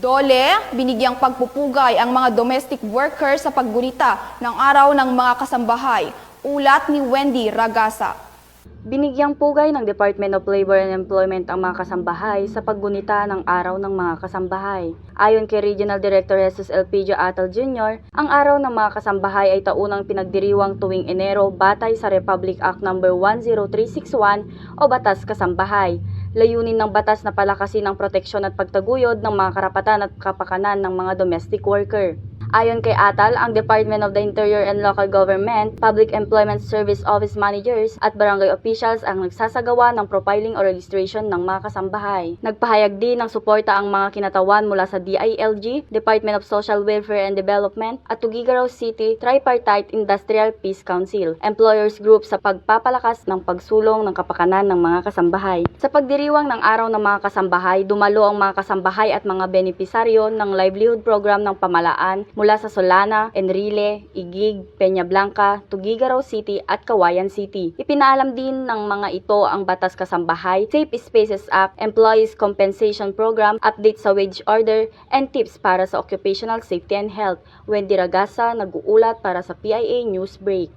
Dole, binigyang pagpupugay ang mga domestic workers sa paggunita ng araw ng mga kasambahay. Ulat ni Wendy Ragasa. Binigyang pugay ng Department of Labor and Employment ang mga kasambahay sa paggunita ng araw ng mga kasambahay. Ayon kay Regional Director Jesus Elpidio Atal Jr., ang araw ng mga kasambahay ay taunang pinagdiriwang tuwing Enero batay sa Republic Act No. 10361 o Batas Kasambahay. Layunin ng batas na palakasin ang proteksyon at pagtaguyod ng mga karapatan at kapakanan ng mga domestic worker. Ayon kay Atal, ang Department of the Interior and Local Government, Public Employment Service Office Managers at barangay officials ang nagsasagawa ng profiling o registration ng mga kasambahay. Nagpahayag din ng suporta ang mga kinatawan mula sa DILG, Department of Social Welfare and Development at Tuguegarao City Tripartite Industrial Peace Council, employers group sa pagpapalakas ng pagsulong ng kapakanan ng mga kasambahay. Sa pagdiriwang ng araw ng mga kasambahay, dumalo ang mga kasambahay at mga benepisaryo ng livelihood program ng pamalaan mula sa Solana, Enrile, Igig, Peña Blanca, Tuguegarao City at Kawayan City. Ipinaalam din ng mga ito ang Batas Kasambahay, Safe Spaces Act, Employees Compensation Program, update sa wage order, and tips para sa occupational safety and health. Wendy Ragasa, nag-uulat para sa PIA News Break.